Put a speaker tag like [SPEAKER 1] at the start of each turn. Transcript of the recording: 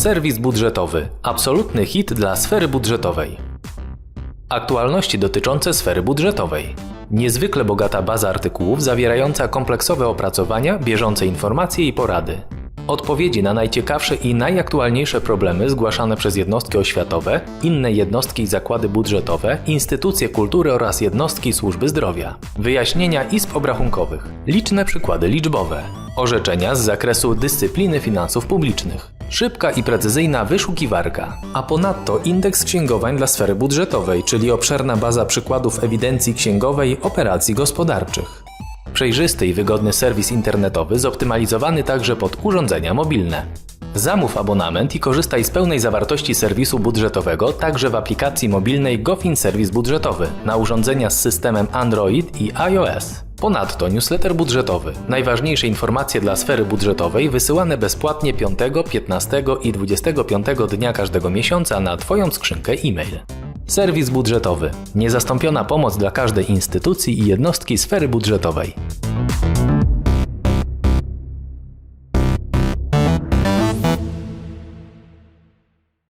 [SPEAKER 1] Serwis budżetowy. Absolutny hit dla sfery budżetowej. Aktualności dotyczące sfery budżetowej. Niezwykle bogata baza artykułów zawierająca kompleksowe opracowania, bieżące informacje i porady. Odpowiedzi na najciekawsze i najaktualniejsze problemy zgłaszane przez jednostki oświatowe, inne jednostki i zakłady budżetowe, instytucje kultury oraz jednostki służby zdrowia. Wyjaśnienia izb obrachunkowych. Liczne przykłady liczbowe. Orzeczenia z zakresu dyscypliny finansów publicznych. Szybka i precyzyjna wyszukiwarka, a ponadto indeks księgowań dla sfery budżetowej, czyli obszerna baza przykładów ewidencji księgowej operacji gospodarczych. Przejrzysty i wygodny serwis internetowy zoptymalizowany także pod urządzenia mobilne. Zamów abonament i korzystaj z pełnej zawartości serwisu budżetowego także w aplikacji mobilnej Gofin Serwis Budżetowy na urządzenia z systemem Android i iOS. Ponadto newsletter budżetowy. Najważniejsze informacje dla sfery budżetowej wysyłane bezpłatnie 5, 15 i 25 dnia każdego miesiąca na Twoją skrzynkę e-mail. Serwis budżetowy. Niezastąpiona pomoc dla każdej instytucji i jednostki sfery budżetowej.